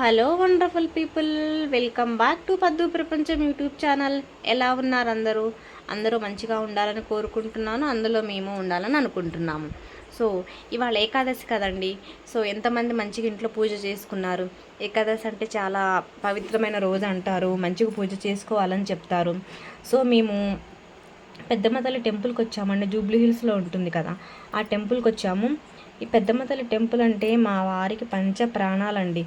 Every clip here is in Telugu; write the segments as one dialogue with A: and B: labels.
A: Hello wonderful people welcome back to Paddu Prapancham YouTube channel. ఎలా ఉన్నారు అందరూ? అందరూ మంచిగా ఉండాలని కోరుకుంటున్నాను. అందులో మేము ఉండాలని అనుకుంటున్నాము. సో ఇవాళ ఏకాదశి కదండి. సో ఎంతమంది మంచిగా ఇంట్లో పూజ చేసుకున్నారు? ఏకాదశి అంటే చాలా పవిత్రమైన రోజు అంటారు. మంచిగా పూజ చేసుకోవాలని చెప్తారు. సో మేము పెద్దమ్మ తల్లి టెంపుల్కి వచ్చామండి. జూబ్లీ హిల్స్లో ఉంటుంది కదా. ఆ టెంపుల్కి వచ్చాము. ఈ పెద్దమ్మ తల్లి టెంపుల్ అంటే మా వారికి పంచ ప్రాణాలండి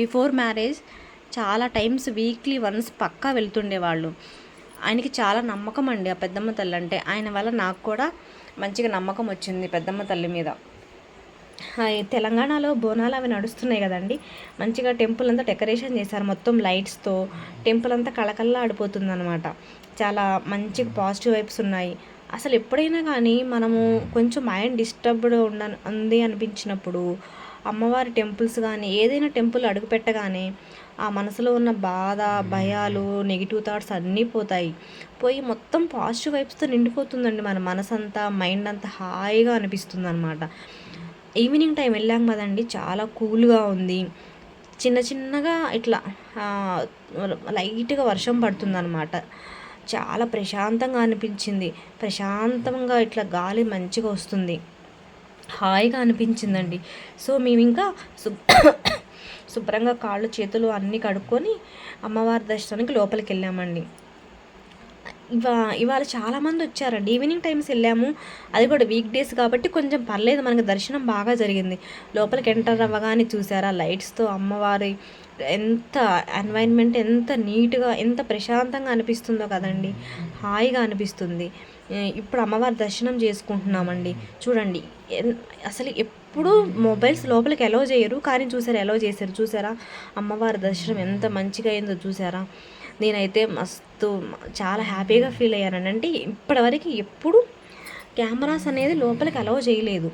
A: బిఫోర్ మ్యారేజ్ చాలా టైమ్స్ వీక్లీ వన్స్ పక్కా వెళ్తుండేవాళ్ళు. ఆయనకి చాలా నమ్మకం అండి ఆ పెద్దమ్మ తల్లి అంటే. ఆయన వల్ల నాకు కూడా మంచిగా నమ్మకం వచ్చింది పెద్దమ్మ తల్లి మీద. తెలంగాణలో బోనాలు అవి నడుస్తున్నాయి కదండి. మంచిగా టెంపుల్ అంతా డెకరేషన్ చేశారు. మొత్తం లైట్స్తో టెంపుల్ అంతా కళకల్లా ఆడిపోతుంది అనమాట చాలా మంచిగా పాజిటివ్ వైబ్స్ ఉన్నాయి. అసలు ఎప్పుడైనా కానీ మనము కొంచెం మైండ్ డిస్టర్బ్డ్ ఉండ ఉంది అనిపించినప్పుడు అమ్మవారి టెంపుల్స్ కానీ ఏదైనా టెంపుల్ అడుగు పెట్టగానే ఆ మనసులో ఉన్న బాధ భయాలు నెగిటివ్ థాట్స్ అన్నీ పోతాయి. పోయి మొత్తం పాజిటివ్ వైబ్స్తో నిండిపోతుందండి మన మనసంతా మైండ్ అంతా హాయిగా అనిపిస్తుంది అనమాట ఈవినింగ్ టైం వెళ్ళాం కదండి చాలా కూల్గా ఉంది. చిన్న చిన్నగా ఇట్లా లైట్గా వర్షం పడుతుందన్నమాట. చాలా ప్రశాంతంగా అనిపించింది. ప్రశాంతంగా ఇట్లా గాలి మంచిగా వస్తుంది. హాయిగా అనిపించిందండి. సో మేము ఇంకా శుభ్రంగా కాళ్ళు చేతులు అన్నీ కడుక్కొని అమ్మవారి దర్శనానికి లోపలికి వెళ్ళామండి ఇవా ఇవాళ చాలామంది వచ్చారండి. ఈవినింగ్ టైమ్స్ వెళ్ళాము. అది కూడా వీక్ డేస్ కాబట్టి కొంచెం పర్లేదు. మనకి దర్శనం బాగా జరిగింది. లోపలికి ఎంటర్ అవ్వగానే చూసారా? లైట్స్తో అమ్మవారి ఎంత ఎన్వైర్న్మెంట్ ఎంత నీట్గా ఎంత ప్రశాంతంగా అనిపిస్తుందో కదండి. హాయిగా అనిపిస్తుంది. ఇప్పుడు అమ్మవారి దర్శనం చేసుకుంటున్నామండి. చూడండి. ఎన్- అసలు ఎప్పుడు మొబైల్స్ లోపలికి ఎలో చేయరు. కానీ చూసారా ఎలో చేశారు. చూసారా? అమ్మవారి దర్శనం ఎంత మంచిగా అయిందో చూసారా? నేనైతే మస్తు చాలా హ్యాపీగా ఫీల్ అయ్యానంటే అంటే ఇప్పటివరకు ఎప్పుడు కెమెరాస్ అనేది లోపలికి అలౌ చేయలేదు.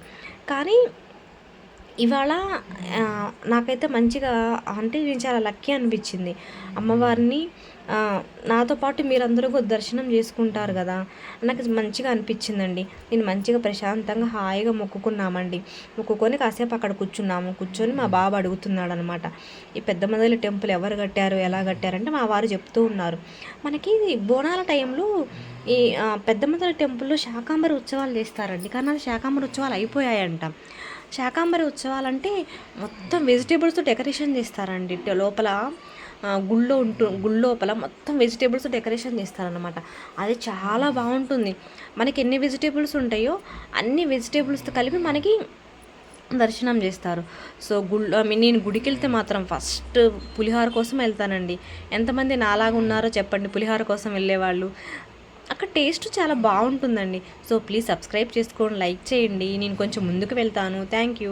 A: కానీ ఇవాళ నాకైతే మంచిగా అంటే నేను చాలా లక్కీ అనిపించింది. అమ్మవారిని నాతో పాటు మీరందరూ కూడా దర్శనం చేసుకుంటారు కదా నాకు మంచిగా అనిపించిందండి. నేను మంచిగా ప్రశాంతంగా హాయిగా మొక్కుకున్నామండి. మొక్కుకొని కాసేపు అక్కడ కూర్చున్నాము. కూర్చొని మా బాబు అడుగుతున్నాడు అనమాట ఈ పెద్ద మొదల టెంపుల్ ఎవరు కట్టారు? ఎలా కట్టారంటే మా వారు చెప్తూ ఉన్నారు. మనకి బోనాల టైంలో ఈ పెద్ద మొదల టెంపుల్లో శాకాంబరి ఉత్సవాలు చేస్తారండి. కానీ అది శాకాంబరి ఉత్సవాలు అయిపోయాయంట. శాకాంబరి ఉత్సవాలంటే మొత్తం వెజిటేబుల్స్తో డెకరేషన్ చేస్తారండి. లోపల గుళ్ళో ఉంటు గుళ్ళోపల మొత్తం వెజిటేబుల్స్ డెకరేషన్ చేస్తారనమాట అది చాలా బాగుంటుంది. మనకి ఎన్ని వెజిటేబుల్స్ ఉంటాయో అన్ని వెజిటేబుల్స్తో కలిపి మనకి దర్శనం చేస్తారు. సో గుళ్ళు ఐ మీన్ నేను గుడికి వెళ్తే మాత్రం ఫస్ట్ పులిహోర కోసం వెళ్తానండి. ఎంతమంది నాలాగా ఉన్నారో చెప్పండి. పులిహోర కోసం వెళ్ళేవాళ్ళు. అక్కడ టేస్ట్ చాలా బాగుంటుందండి. సో ప్లీజ్ సబ్స్క్రైబ్ చేసుకోండి లైక్ చేయండి. నేను కొంచెం ముందుకు వెళ్తాను. Thank you.